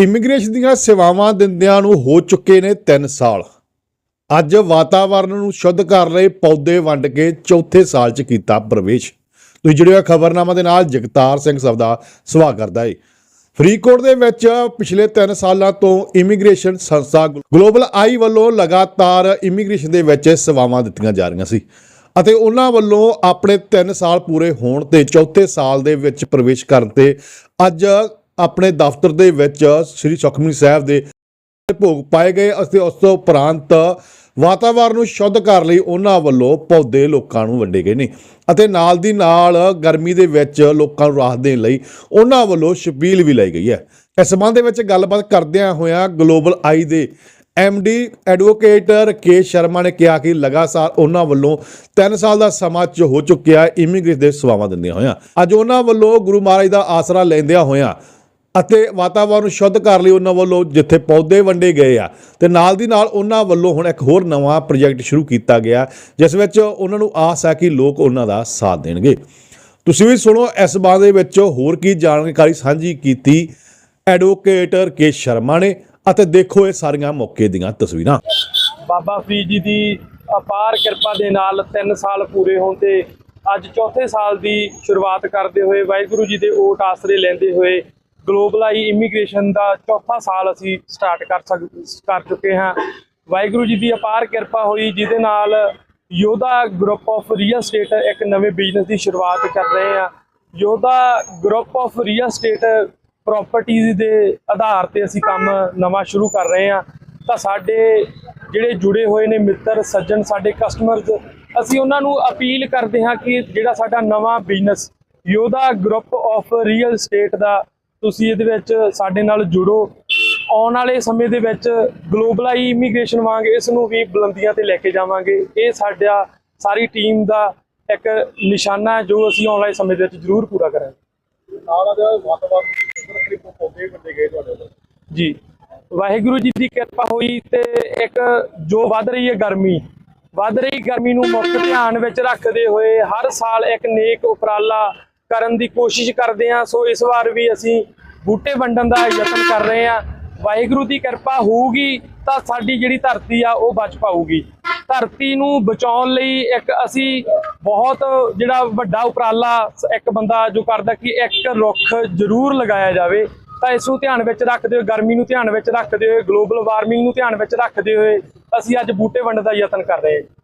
Immigration ਦੀਆਂ ਸੇਵਾਵਾਂ ਦਿੰਦਿਆਂ ਨੂੰ ਹੋ ਚੁੱਕੇ ਨੇ 3 ਸਾਲ। ਅੱਜ ਵਾਤਾਵਰਣ ਨੂੰ ਸ਼ੁੱਧ ਕਰ ਰਹੇ ਪੌਦੇ ਵੰਡ ਕੇ ਚੌਥੇ ਸਾਲ 'ਚ ਕੀਤਾ ਪ੍ਰਵੇਸ਼। ਤੁਸੀਂ ਜੁੜਿਓ ਖਬਰਨਾਮਾ ਦੇ ਨਾਲ ਜਗਤਾਰ ਸਿੰਘ ਸਭ ਦਾ ਸਵਾਗਤ ਕਰਦਾ ਏ। ਫਰੀਦਕੋਟ ਦੇ ਵਿੱਚ ਪਿਛਲੇ 3 ਸਾਲਾਂ ਤੋਂ ਇਮੀਗ੍ਰੇਸ਼ਨ ਸੰਸਥਾ ਗਲੋਬਲ ਆਈ ਵੱਲੋਂ ਲਗਾਤਾਰ ਇਮੀਗ੍ਰੇਸ਼ਨ ਦੇ ਵਿੱਚ ਸੇਵਾਵਾਂ ਦਿੱਤੀਆਂ ਜਾ ਰਹੀਆਂ ਸੀ ਅਤੇ ਉਹਨਾਂ ਵੱਲੋਂ ਆਪਣੇ 3 ਸਾਲ ਪੂਰੇ ਹੋਣ ਤੇ ਚੌਥੇ ਸਾਲ ਦੇ ਵਿੱਚ ਪ੍ਰਵੇਸ਼ ਕਰਨ ਤੇ ਅੱਜ ਆਪਣੇ ਦਫ਼ਤਰ ਦੇ ਵਿੱਚ ਸ੍ਰੀ ਸੁਖਮਨੀ ਸਾਹਿਬ ਦੇ ਭੋਗ ਪਾਏ ਗਏ ਅਤੇ ਉਸ ਤੋਂ ਉਪਰੰਤ ਵਾਤਾਵਰਣ ਨੂੰ ਸ਼ੁੱਧ ਕਰਨ ਲਈ ਉਹਨਾਂ ਵੱਲੋਂ ਪੌਦੇ ਲੋਕਾਂ ਨੂੰ ਵੰਡੇ ਗਏ ਨੇ ਅਤੇ ਨਾਲ ਦੀ ਨਾਲ ਗਰਮੀ ਦੇ ਵਿੱਚ ਲੋਕਾਂ ਨੂੰ ਰਾਹਤ ਦੇਣ ਲਈ ਉਹਨਾਂ ਵੱਲੋਂ ਛਬੀਲ ਵੀ ਲਈ ਗਈ ਹੈ। ਇਸ ਸੰਬੰਧ ਦੇ ਵਿੱਚ ਗੱਲਬਾਤ ਕਰਦਿਆਂ ਹੋਇਆਂ ਗਲੋਬਲ ਆਈ ਦੇ ਡੀ ਐਡਵੋਕੇਟ ਰਕੇਸ਼ ਸ਼ਰਮਾ ਨੇ ਕਿਹਾ ਕਿ ਲਗਾਤਾਰ ਉਹਨਾਂ ਵੱਲੋਂ 3 ਸਾਲ ਦਾ ਸਮਾਂ ਚ ਹੋ ਚੁੱਕਿਆ ਇਮੀਗ੍ਰੇਸ਼ਨ ਦੇ ਸੇਵਾਵਾਂ ਦਿੰਦਿਆਂ ਹੋਇਆਂ। ਅੱਜ ਉਹਨਾਂ ਵੱਲੋਂ ਗੁਰੂ ਮਹਾਰਾਜ ਦਾ ਆਸਰਾ ਲੈਂਦਿਆਂ ਹੋਇਆਂ ਅਤੇ ਵਾਤਾਵਰਣ ਨੂੰ ਸ਼ੁੱਧ ਕਰ ਲਈ ਉਹਨਾਂ ਵੱਲੋਂ ਜਿੱਥੇ ਪੌਦੇ ਵੰਡੇ ਗਏ ਆ। ਤੇ ਨਾਲ ਦੀ ਨਾਲ ਉਹਨਾਂ ਵੱਲੋਂ ਹੁਣ ਇੱਕ ਹੋਰ ਨਵਾਂ ਪ੍ਰੋਜੈਕਟ ਸ਼ੁਰੂ ਕੀਤਾ ਗਿਆ, ਜਿਸ ਵਿੱਚ ਉਹਨਾਂ ਨੂੰ ਆਸ ਹੈ ਕਿ ਲੋਕ ਉਹਨਾਂ ਦਾ ਸਾਥ ਦੇਣਗੇ। ਤੁਸੀਂ ਵੀ ਸੁਣੋ, ਇਸ ਬਾਰੇ ਦੇ ਵਿੱਚ ਹੋਰ ਕੀ ਜਾਣਕਾਰੀ ਸਾਂਝੀ ਕੀਤੀ ਐਡਵੋਕੇਟ ਕੇ ਸ਼ਰਮਾ ਨੇ ਅਤੇ ਦੇਖੋ ਇਹ ਸਾਰੀਆਂ ਮੌਕੇ ਦੀਆਂ ਤਸਵੀਰਾਂ। ਬਾਬਾ ਫਰੀਦ ਜੀ ਦੀ ਅਪਾਰ ਕਿਰਪਾ ਦੇ ਨਾਲ 3 ਸਾਲ ਪੂਰੇ ਹੋਣ ਤੇ ਅੱਜ ਚੌਥੇ ਸਾਲ ਦੀ ਸ਼ੁਰੂਆਤ ਕਰਦੇ ਹੋਏ ਵਾਹਿਗੁਰੂ ਜੀ ਦੇ ਓਟ ਆਸਰੇ ਲੈਂਦੇ ਹੋਏ ਗਲੋਬਲਾਈ ਇਮੀਗ੍ਰੇਸ਼ਨ ਦਾ ਚੌਥਾ ਸਾਲ ਅਸੀਂ ਸਟਾਰਟ ਕਰ ਸਕ, ਕਰ ਚੁੱਕੇ ਹਾਂ। ਵਾਹਿਗੁਰੂ ਜੀ ਦੀ ਅਪਾਰ ਕਿਰਪਾ ਹੋਈ, ਜਿਹਦੇ ਨਾਲ Yodha group of real estate ਇੱਕ ਨਵੇਂ ਬਿਜ਼ਨਸ ਦੀ ਸ਼ੁਰੂਆਤ ਕਰ ਰਹੇ ਹਾਂ। Yodha group of real estate properties ਦੇ ਆਧਾਰ ਤੇ ਅਸੀਂ ਕੰਮ ਨਵਾਂ ਸ਼ੁਰੂ ਕਰ ਰਹੇ ਹਾਂ। ਤਾਂ ਸਾਡੇ ਜਿਹੜੇ ਜੁੜੇ ਹੋਏ ਨੇ ਮਿੱਤਰ, ਸੱਜਣ, ਸਾਡੇ ਕਸਟਮਰਸ ਅਸੀਂ ਉਹਨਾਂ ਨੂੰ ਅਪੀਲ ਕਰਦੇ ਹਾਂ ਕਿ ਜਿਹੜਾ ਸਾਡਾ ਨਵਾਂ business Yodha group of real estate ਦਾ ਤੁਸੀਂ ਇਹਦੇ ਵਿੱਚ ਸਾਡੇ ਨਾਲ ਜੁੜੋ। ਆਉਣ ਵਾਲੇ ਸਮੇਂ ਦੇ ਵਿੱਚ ਗਲੋਬਲਾਈ ਇਮੀਗ੍ਰੇਸ਼ਨ ਵਾਂਗ ਇਸ ਨੂੰ ਵੀ ਬੁਲੰਦੀਆਂ ਤੇ ਲੈ ਕੇ ਜਾਵਾਂਗੇ। ਇਹ ਸਾਡਾ ਸਾਰੀ ਟੀਮ ਦਾ ਇੱਕ ਨਿਸ਼ਾਨਾ ਹੈ ਜੋ ਅਸੀਂ ਆਉਣ ਵਾਲੇ ਸਮੇਂ ਦੇ ਵਿੱਚ ਜ਼ਰੂਰ ਪੂਰਾ ਕਰਾਂਗੇ। ਨਾਲ ਦਾ ਵਾਤਾਵਰਨ ਜੀ। ਵਾਹਿਗੁਰੂ ਜੀ ਦੀ ਕਿਰਪਾ ਹੋਈ ਤੇ ਇੱਕ ਜੋ ਵੱਧ ਰਹੀ ਹੈ ਗਰਮੀ ਵੱਧ ਰਹੀ ਗਰਮੀ ਨੂੰ ਮੁੱਖ ਧਿਆਨ ਵਿੱਚ ਰੱਖਦੇ ਹੋਏ ਹਰ ਸਾਲ ਇੱਕ ਨੇਕ ਉਪਰਾਲਾ ਕਰਨ ਦੀ ਕੋਸ਼ਿਸ਼ ਕਰਦੇ ਹਾਂ। ਸੋ ਇਸ ਵਾਰ ਵੀ ਅਸੀਂ ਬੂਟੇ ਵੰਡਣ ਦਾ ਯਤਨ ਕਰ ਰਹੇ ਹਾਂ। ਵਾਹਿਗੁਰੂ ਦੀ ਕਿਰਪਾ ਹੋਊਗੀ ਤਾਂ ਸਾਡੀ ਜਿਹੜੀ ਧਰਤੀ ਆ, ਉਹ ਬਚ ਪਾਊਗੀ। ਧਰਤੀ ਨੂੰ ਬਚਾਉਣ ਲਈ ਇੱਕ ਅਸੀਂ ਬਹੁਤ ਜਿਹੜਾ ਵੱਡਾ ਉਪਰਾਲਾ ਸ- ਇੱਕ ਬੰਦਾ ਜੋ ਕਰਦਾ ਕਿ ਇੱਕ ਰੁੱਖ ਜ਼ਰੂਰ ਲਗਾਇਆ ਜਾਵੇ। ਤਾਂ ਇਸ ਨੂੰ ਧਿਆਨ ਵਿੱਚ ਰੱਖਦੇ ਹੋਏ, ਗਰਮੀ ਨੂੰ ਧਿਆਨ ਵਿੱਚ ਰੱਖਦੇ ਹੋਏ, ਗਲੋਬਲ ਵਾਰਮਿੰਗ ਨੂੰ ਧਿਆਨ ਵਿੱਚ ਰੱਖਦੇ ਹੋਏ ਅਸੀਂ ਅੱਜ ਬੂਟੇ ਵੰਡਣ ਦਾ ਯਤਨ ਕਰ ਰਹੇ ਹਾਂ।